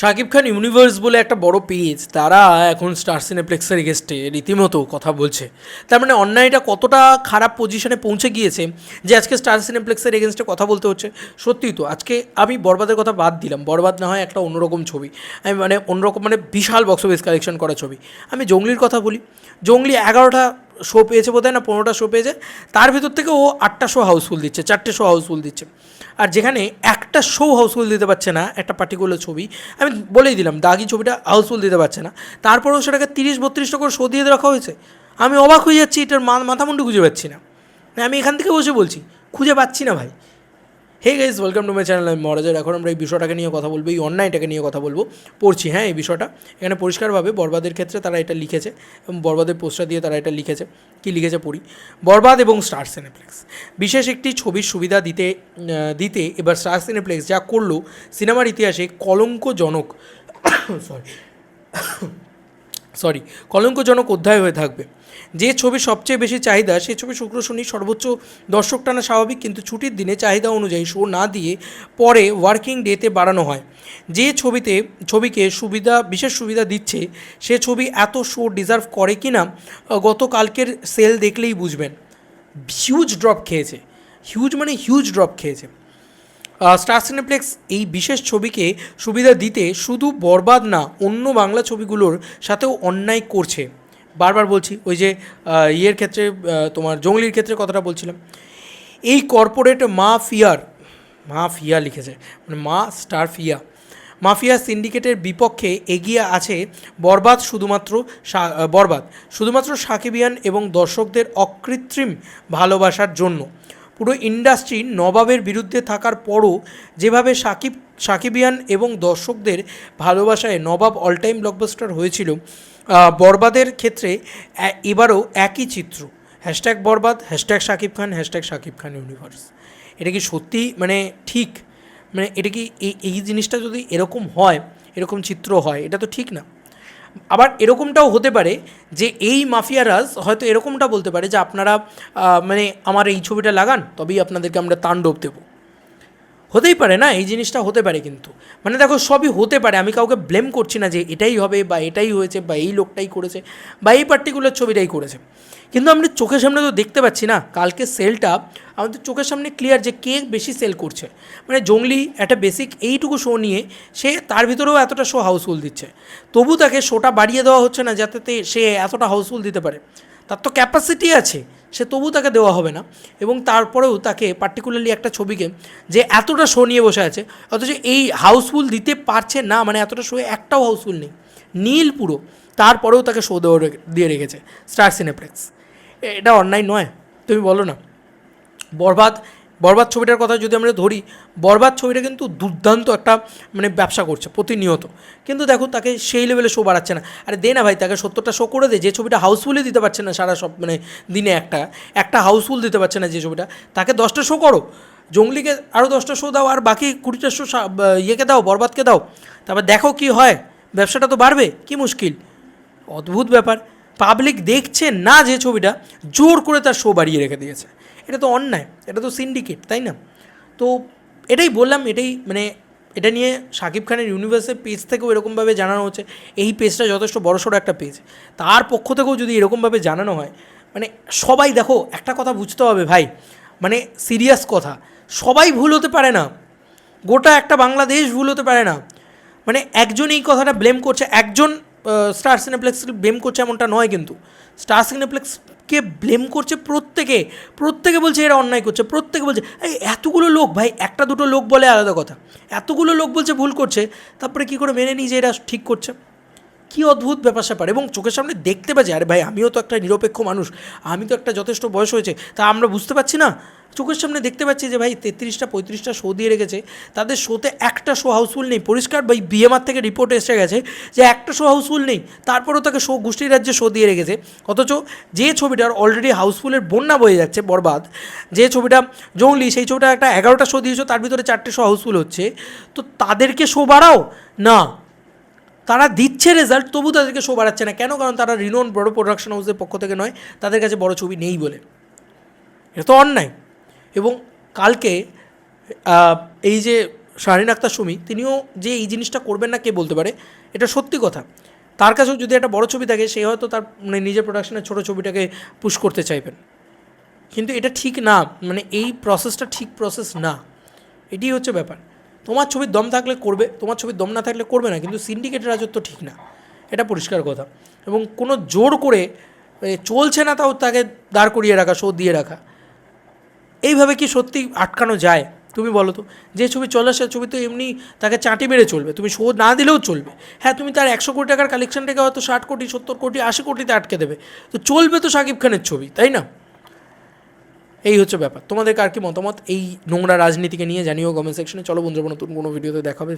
Shakib Khan universe বলে একটা বড় পেজ তারা এখন স্টার সিনেপ্লেক্সের এগেস্টে রীতিমতো কথা বলছে। তার মানে অন্যায়টা কতটা খারাপ পজিশনে পৌঁছে গিয়েছে যে আজকে স্টার সিনেপ্লেক্সের এগেনস্টে কথা বলতে হচ্ছে? সত্যিই তো, আজকে আমি বরবাদের কথা বাদ দিলাম। বরবাদ না হয় একটা অন্যরকম ছবি। আমি মানে অন্যরকম মানে বিশাল বক্স অফিস কালেকশন করা ছবি। আমি জঙ্গলির কথা বলি। জঙ্গলি এগারোটা শো পেয়েছে বোধহয় না পনেরোটা শো পেয়েছে। তার ভিতর থেকে ও আটটা শো হাউসফুল দিচ্ছে, চারটে শো হাউসফুল দিচ্ছে। আর যেখানে একটা শো হাউসফুল দিতে পারছে না, একটা পার্টিকুলার ছবি, আমি বলেই দিলাম, দাগি ছবিটা হাউসফুল দিতে পারছে না। তারপরেও সেটাকে তিরিশ বত্রিশটা করে শো দিয়ে রাখা হয়েছে। আমি অবাক হয়ে যাচ্ছি, এটার মাথা মুন্ডু খুঁজে পাচ্ছি না। মানে আমি এখান থেকে বসে বলছি, খুঁজে পাচ্ছি না ভাই। Hey guys welcome to my channel আমি মহারাজার এখন আমরা এই বিষয়টাকে নিয়ে কথা বলব, এই অন্যায়টাকে নিয়ে কথা বলব। পড়ছি হ্যাঁ এই বিষয়টা। এখানে পরিষ্কারভাবে বরবাদের ক্ষেত্রে তারা এটা লিখেছে এবং বরবাদের পোস্টার দিয়ে তারা এটা লিখেছে। কি লিখেছে পড়ি? বরবাদ এবং স্টার সিনেপ্লেক্স। বিশেষ একটি ছবির সুবিধা দিতে দিতে এবার স্টার সিনেপ্লেক্স যা করল, সিনেমার ইতিহাসে কলঙ্কজনক সরি সরি কলঙ্কজনক অধ্যায় হয়ে থাকবে। যে ছবি সবচেয়ে বেশি চাহিদা, সে ছবি শুক্র, শনি, সর্বোচ্চ দর্শক টানা স্বাভাবিক, কিন্তু ছুটির দিনে চাহিদা অনুযায়ী শো না দিয়ে পরে ওয়ার্কিং ডেতে বাড়ানো হয়। যে ছবিতে, ছবিকে সুবিধা, বিশেষ সুবিধা দিচ্ছে, সে ছবি এত শো ডিজার্ভ করে কি না গতকালকের সেল দেখলেই বুঝবেন। হিউজ ড্রপ খেয়েছে। হিউজ মানে হিউজ ড্রপ খেয়েছে। স্টার সিনেপ্লেক্স এই বিশেষ ছবিকে সুবিধা দিতে শুধু বরবাদ না, অন্য বাংলা ছবিগুলোর সাথেও অন্যায় করছে। বারবার বলছি, ওই যে ইয়ের ক্ষেত্রে তোমার জঙ্গলির ক্ষেত্রে কথাটা বলছিলাম। এই কর্পোরেট মাফিয়ার, মাফিয়া লিখেছে মানে মা স্টার ফিয়া মাফিয়া সিন্ডিকেটের বিপক্ষে এগিয়ে আছে বরবাদ শুধুমাত্র বরবাদ, শুধুমাত্র সাকিবিয়ান এবং দর্শকদের অকৃত্রিম ভালোবাসার জন্য। পুরো ইন্ডাস্ট্রি নবাবের বিরুদ্ধে থাকার পরও যেভাবে সাকিব, সাকিবিয়ান এবং দর্শকদের ভালোবাসায় নবাব অল টাইম ব্লকবাস্টার হয়েছিল বরবাদের ক্ষেত্রে এবারও একই চিত্র। Hashtag Borbaad hashtag Shakib Khan hashtag Shakib Khan universe এটা কি সত্যি? মানে ঠিক? মানে এটা কি এই এই জিনিসটা যদি এরকম হয়, এরকম চিত্র হয়, এটা তো ঠিক না। আবার এরকমটাও হতে পারে যে এই মাফিয়ারাজ হয়তো এরকমটা বলতে পারে যে আপনারা মানে আমার এই ছবিটা লাগান, তবেই আপনাদেরকে আমরা তাণ্ডব দেবো। হতেই পারে না, এই জিনিসটা হতে পারে কিন্তু। মানে দেখো, সবই হতে পারে, আমি কাউকে ব্লেম করছি না যে এটাই হবে বা এটাই হয়েছে বা এই লোকটাই করেছে বা এই পার্টিকুলার ছবিটাই করেছে। কিন্তু আমরা চোখের সামনে তো দেখতে পাচ্ছি না, কালকে সেলটা আমাদের চোখের সামনে ক্লিয়ার যে কে বেশি সেল করছে। মানে জঙ্গলি একটা বেসিক এইটুকু শো নিয়ে সে তার ভিতরেও এতটা শো হাউসফুল দিচ্ছে। তবু তাকে শোটা বাড়িয়ে দেওয়া হচ্ছে না যাতে সে এতটা হাউসফুল দিতে পারে। তার তো ক্যাপাসিটি আছে। সে তবু তাকে দেওয়া হবে না। এবং তারপরেও তাকে পার্টিকুলারলি একটা ছবিকে যে এতটা শো নিয়ে বসে আছে, অথচ এই হাউসফুল দিতে পারছে না মানে এতটা শো একটাও হাউসফুল নেই। নীল পুরো, তারপরেও তাকে শো দেওয়া দিয়ে রেখেছে স্টার সিনেপ্লেক্স এটা অন্যায় নয়, তুমি বলো না। বরবাদ বরবাদ ছবিটার কথা যদি আমরা ধরি, বরবাদ ছবিটা কিন্তু দুর্দান্ত একটা মানে ব্যবসা করছে, প্রতিনিয়ত। কিন্তু দেখো, তাকে সেই লেভেলে শো বাড়াচ্ছে না। আরে দে না ভাই, তাকে সত্তরটা শো করে দে, যে ছবিটা হাউসফুলই দিতে পারছে না সারা সব মানে দিনে একটা একটা হাউসফুল দিতে পারছে না যে ছবিটা, তাকে দশটা শো করো। জঙ্গলিকে আরও দশটা শো দাও, আর বাকি কুড়িটা শো ইয়েকে দাও, বরবাদকে দাও। তারপর দেখো কি হয়, ব্যবসাটা তো বাড়বে, কি মুশকিল। অদ্ভুত ব্যাপার। পাবলিক দেখছে না যে ছবিটা, জোর করে তার শো বাড়িয়ে রেখে দিয়েছে। এটা তো অন্যায়, এটা তো সিন্ডিকেট তাই না? তো এটাই বললাম, এটাই মানে এটা নিয়ে শাকিব খানের ইউনিভার্সের পেজ থেকেও এরকমভাবে জানানো হচ্ছে। এই পেজটা যথেষ্ট বড়সড় একটা পেজ তার পক্ষ থেকেও যদি এরকমভাবে জানানো হয় মানে সবাই দেখো, একটা কথা বুঝতে হবে ভাই মানে সিরিয়াস কথা, সবাই ভুল হতে পারে না। গোটা একটা বাংলাদেশ ভুল হতে পারে না। মানে একজন এই কথাটা ব্লেম করছে, একজন স্টার সিনেপ্লেক্স ব্লেম করছে এমনটা নয় কিন্তু। স্টার সিনেপ্লেক্সকে ব্লেম করছে? প্রত্যেকে। প্রত্যেকে বলছে এরা অন্যায় করছে। প্রত্যেকে বলছে, এই এতগুলো লোক ভাই, একটা দুটো লোক বলে আলাদা কথা। এতগুলো লোক বলছে ভুল করছে, তারপরে কী করে মেনে নিই যে এরা ঠিক করছে? কী অদ্ভুত ব্যাপার স্যাপার। এবং চোখের সামনে দেখতে পাচ্ছি, আরে ভাই, আমিও তো একটা নিরপেক্ষ মানুষ, আমি তো একটা যথেষ্ট বয়স হয়েছে, তা আমরা বুঝতে পারছি না। চোখের সামনে দেখতে পাচ্ছি যে ভাই, তেত্রিশটা, পঁয়ত্রিশটা শো দিয়ে রেখেছে, তাদের শোতে একটা শো হাউসফুল নেই। পরিষ্কার ভাই বিএমআর থেকে রিপোর্ট এসে গেছে যে একটা শো হাউসফুল নেই, তারপরেও তাকে শো গোষ্ঠী রাজ্যে শো দিয়ে রেখেছে। অথচ যে ছবিটার অলরেডি হাউসফুলের বন্যা বয়ে যাচ্ছে, বরবাদ, যে ছবিটা জঙ্গলি, সেই ছবিটা একটা এগারোটা শো দিয়েছ, তার ভিতরে চারটে শো হাউসফুল হচ্ছে, তো তাদেরকে শো বাড়াও? না। তারা দিচ্ছে রেজাল্ট তবু তাদেরকে শো বাড়াচ্ছে না। কেন? কারণ তারা রিনোন বড় প্রোডাকশন হাউসের পক্ষ থেকে নয়, তাদের কাছে বড় ছবি নেই বলে। এটা তো অন্যায়। এবং কালকে এই যে শাহরিন আক্তার সুমি, তিনিও যে এই জিনিসটা করবেন না কে বলতে পারে, এটা সত্যি কথা। তার কাছেও যদি একটা বড় ছবি থাকে, সে হয়তো তার মানে নিজের প্রোডাকশনের ছোটো ছবিটাকে পুশ করতে চাইবেন। কিন্তু এটা ঠিক না। মানে এই প্রসেসটা ঠিক প্রসেস না। এটি হচ্ছে ব্যাপার। তোমার ছবির দম থাকলে করবে, তোমার ছবির দম না থাকলে করবে না, কিন্তু সিন্ডিকেট রাজত্ব ঠিক না। এটা পরিষ্কার কথা। এবং কোনো জোর করে চলছে না তাও তাকে দাঁড় করিয়ে রাখা শো দিয়ে রাখা। এইভাবে কি সত্যি আটকানো যায়? তুমি বলো তো। যে ছবি চলে সে ছবি তো এমনি তাকে চাঁটি মেরে চলবে। তুমি শো না দিলেও চলবে। হ্যাঁ তুমি তার একশো কোটি টাকার কালেকশনটাকে হয়তো ষাট কোটি, সত্তর কোটি, আশি কোটিতে আটকে দেবে। তো চলবে তো শাকিব খানের ছবি, তাই না? এই হচ্ছে ব্যাপার। তোমাদের কার কি মতামত? এই নোংরা রাজনীতিকে নিয়ে জানিও কমেন্ট সেকশনে চলো বন্ধুরা, নতুন কোনো ভিডিওতে দেখাবে